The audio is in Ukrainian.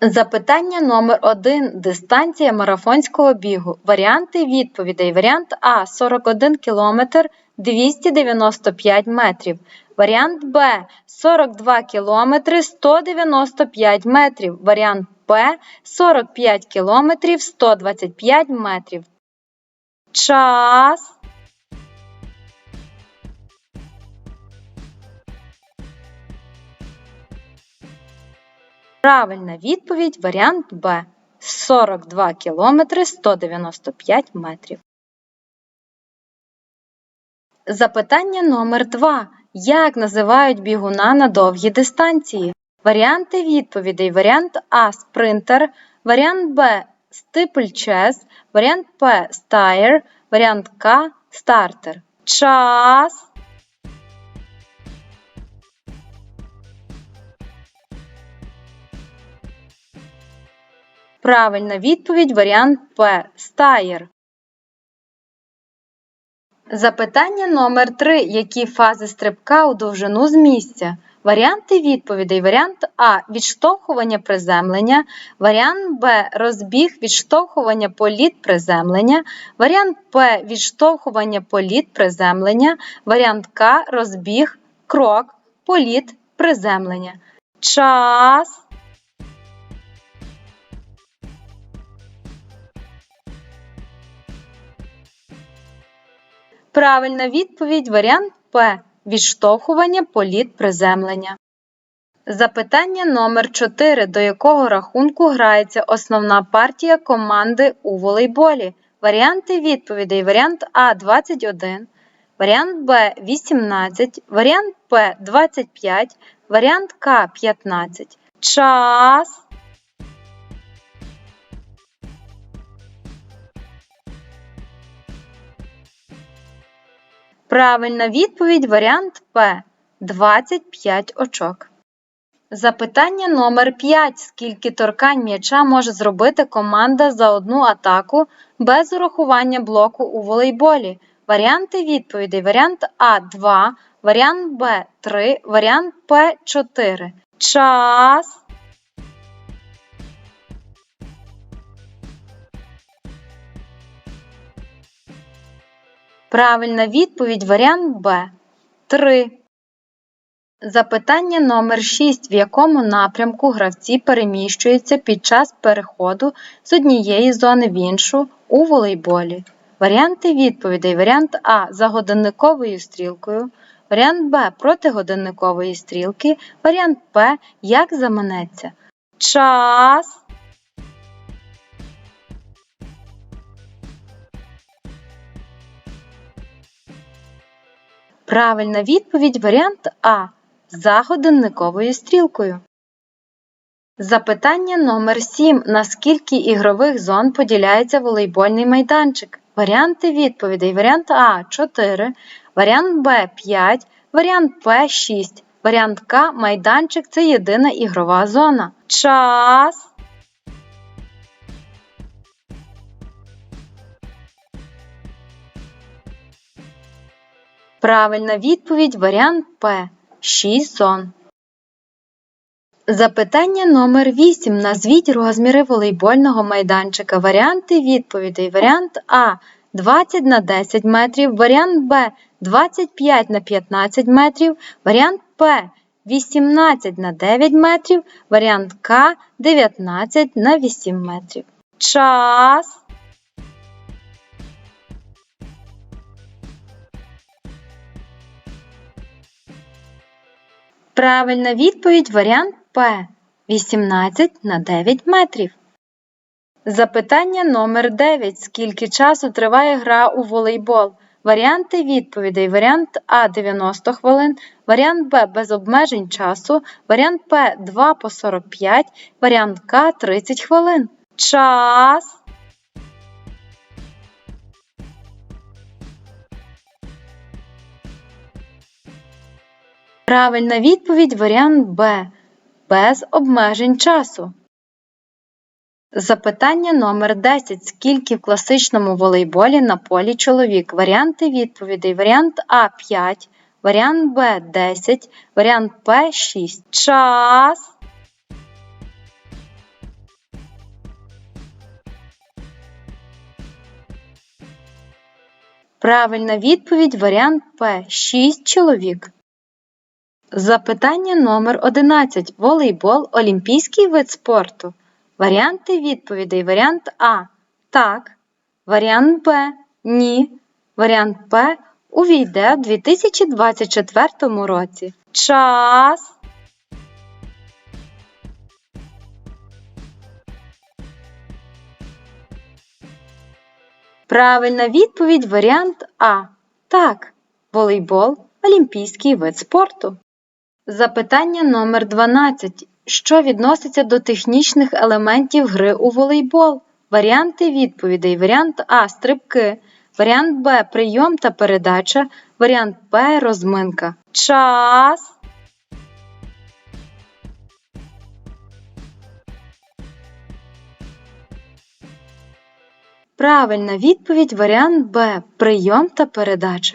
Запитання номер 1 Дистанція марафонського бігу. Варіанти відповідей. Варіант А 41 км 295 метрів. Варіант Б 42 км 195 метрів. Варіант Б 45 км 125 метрів. Час. Правильна відповідь варіант Б. 42 км 195 метрів. Запитання номер 2. Як називають бігуна на довгі дистанції? Варіанти відповідей. Варіант А спринтер, варіант Б стипльчез, варіант П стаєр, варіант К стартер. Час. Правильна відповідь варіант П. Стаєр. Запитання номер 3. Які фази стрибка у довжину з місця? Варіанти відповідей. Варіант А. Відштовхування приземлення. Варіант Б. Розбіг відштовхування політ приземлення. Варіант П. Відштовхування політ приземлення. Варіант К. Розбіг крок політ приземлення. Час. Правильна відповідь варіант П. Відштовхування політ приземлення. Запитання номер 4 До якого рахунку грається основна партія команди у волейболі? Варіанти відповідей. Варіант А 21, варіант Б 18, варіант П 25, варіант К 15. Час. Правильна відповідь варіант П. 25 очок. Запитання номер 5. Скільки торкань м'яча може зробити команда за одну атаку без урахування блоку у волейболі? Варіанти відповідей. Варіант А 2, варіант Б 3, варіант П 4. Час. Правильна відповідь варіант Б. 3. Запитання номер 6. В якому напрямку гравці переміщуються під час переходу з однієї зони в іншу у волейболі? Варіанти відповідей. Варіант А за годинниковою стрілкою. Варіант Б проти годинникової стрілки. Варіант П як заманеться. Час. Правильна відповідь варіант А. За годинниковою стрілкою. Запитання номер 7. На скільки ігрових зон поділяється волейбольний майданчик? Варіанти відповідей. Варіант А 4, варіант Б 5, варіант П 6, варіант К майданчик це єдина ігрова зона. Час. Правильна відповідь варіант П. 6 зон. Запитання номер 8. Назвіть розміри волейбольного майданчика. Варіанти відповідей. Варіант А 20 на 10 метрів, варіант Б 25 на 15 метрів, варіант П 18 на 9 метрів, варіант К 19 на 8 метрів. Час. Правильна відповідь варіант П 18 на 9 метрів. Запитання номер 9. Скільки часу триває гра у волейбол? Варіанти відповідей. Варіант А 90 хвилин, варіант Б без обмежень часу, варіант П 2 по 45, варіант К 30 хвилин. Час. Правильна відповідь варіант Б. Без обмежень часу. Запитання номер 10. Скільки в класичному волейболі на полі чоловік? Варіанти відповідей. Варіант А 5, варіант Б 10, варіант П 6. Час. Правильна відповідь варіант П 6 чоловік. Запитання номер 11. Волейбол олімпійський вид спорту. Варіанти відповідей. Варіант А. Так. Варіант Б. Ні. Варіант П. Увійде у 2024 році. Час. Правильна відповідь варіант А. Так. Волейбол олімпійський вид спорту. Запитання номер 12. Що відноситься до технічних елементів гри у волейбол? Варіанти відповідей. Варіант А стрибки, варіант Б прийом та передача, варіант П розминка. Час. Правильна відповідь варіант Б прийом та передача.